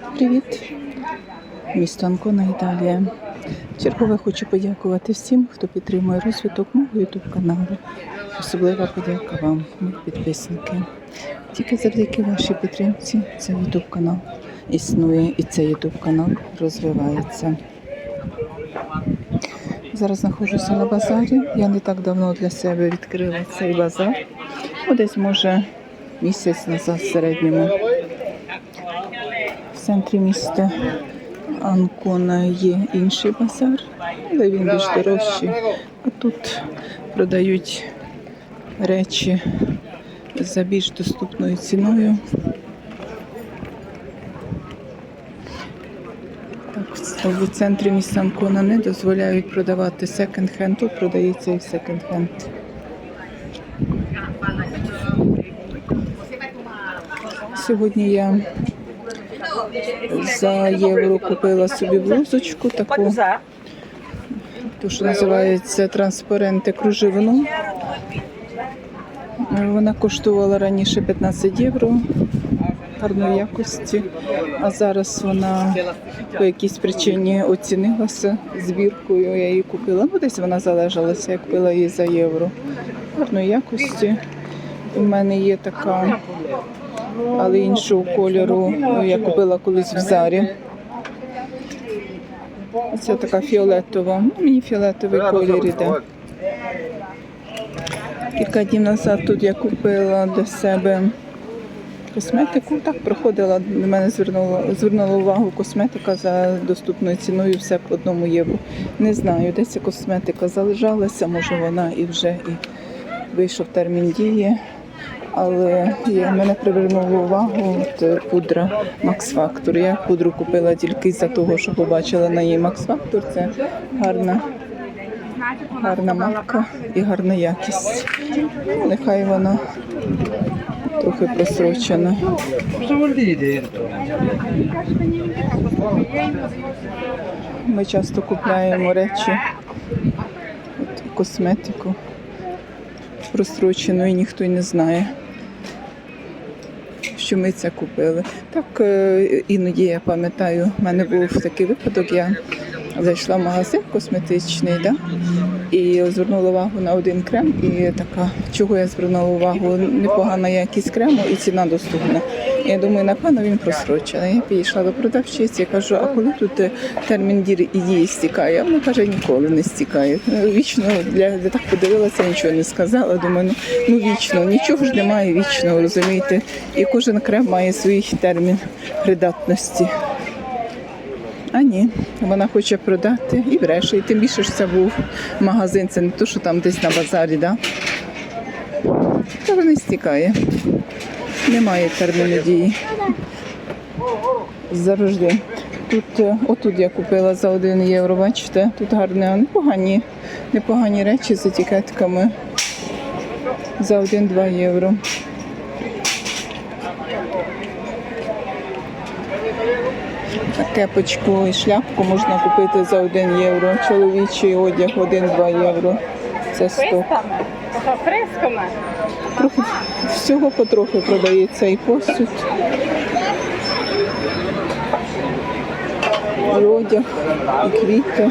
Привіт, місто Анкона, Італія. Чергове хочу подякувати всім, хто підтримує розвиток мого ютуб каналу. Особлива подяка вам, мої підписники. Тільки завдяки вашій підтримці цей ютуб канал існує і цей ютуб канал розвивається. Зараз знаходжуся на базарі. Я не так давно для себе відкрила цей базар. Ну, Десь може місяць назад в середньому. Центрі міста Анкона є інший базар, але він більш дорожчий. А тут продають речі за більш доступною ціною. В центрі міста Анкона не дозволяють продавати секонд-хенд. Тут продається і секонд-хенд. Сьогодні я за євро купила собі блузочку таку, ту, що називається транспаренти кружевну. Вона коштувала раніше 15 євро гарної якості, а зараз вона по якійсь причині оцінилася збіркою. Я її купила. Ну, десь вона залежалася, я купила її за євро. Гарної якості. У мене є така але іншого кольору ну, я купила колись в зарі. Це така фіолетова. Ну, Мені фіолетовий колір іде. Кілька днів назад тут я купила для себе косметику. Так, проходила, на мене звернула, звернула увагу косметика за доступною ціною, все по одному євро. Не знаю, де ця косметика залежалася, може вона і вже і вийшов термін дії. Але мене привернула увагу от, е, пудра Max Factor. Я пудру купила тільки за того, що побачила на її Max Factor. Це гарна, гарна марка і гарна якість. Нехай вона трохи просрочена. Ми часто купляємо речі, от, косметику просрочену, і ніхто й не знає, що ми це купили. Так е, іноді я пам'ятаю, в мене був такий випадок. Я зайшла в магазин косметичний, да? І звернула увагу на один крем. І така, чого я звернула увагу? Непогана якість крему і ціна доступна. Я думаю, напевно, він просрочений. Я підійшла до продавчиці, кажу, а коли тут е, термін і дії стікає? Вона каже, ніколи не стікає. Ну, Вічно для, я так подивилася, нічого не сказала. Думаю, ну, ну вічно, нічого ж немає вічного, розумієте? І кожен крем має свій термін придатності. А ні, вона хоче продати і бреше. І тим більше ж це був магазин, це не то, що там десь на базарі, да? Та не стікає. Немає терміну дії. Завжди. Тут, е, отут я купила за 1 євро, бачите, тут гарні, непогані, непогані речі з етикетками за 1-2 євро. Кепочку і шляпку можна купити за 1 євро. Чоловічий одяг 1-2 євро. Це 100. Sto fresco ma Трохи всього потрохи продається і посуд. І одяг, і квіти.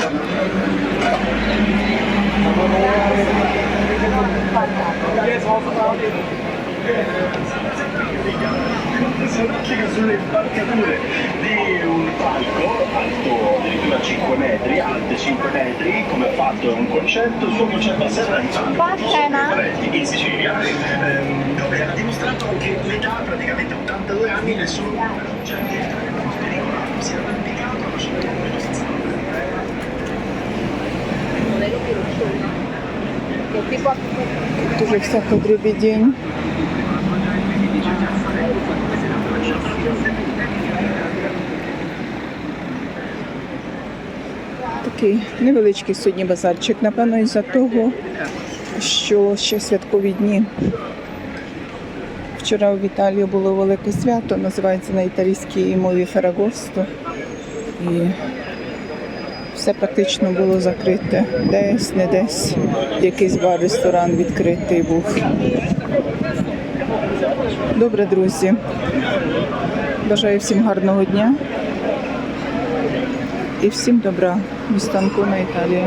sono arrampica sulle impalcature di un palco alto addirittura 5 metri, alte 5 metri, come ha fatto un concerto, il suo concerto a Serrano, in Sicilia, ehm, dove ha dimostrato che l'età praticamente 82 anni nessuno ha cioè dietro nella pellicola si era arrampicato facendo un po' Tu tipo... To jest tak odrobienie. Такий невеличкий сьогодні базарчик. Напевно, із-за того, що ще святкові дні. Вчора в Італії було велике свято, називається на італійській мові Ферагосто. І все практично було закрите. Десь, не десь. Якийсь бар, ресторан відкритий був. Добре, друзі. Бажаю всім гарного дня і всім добра. Містанку на Італії.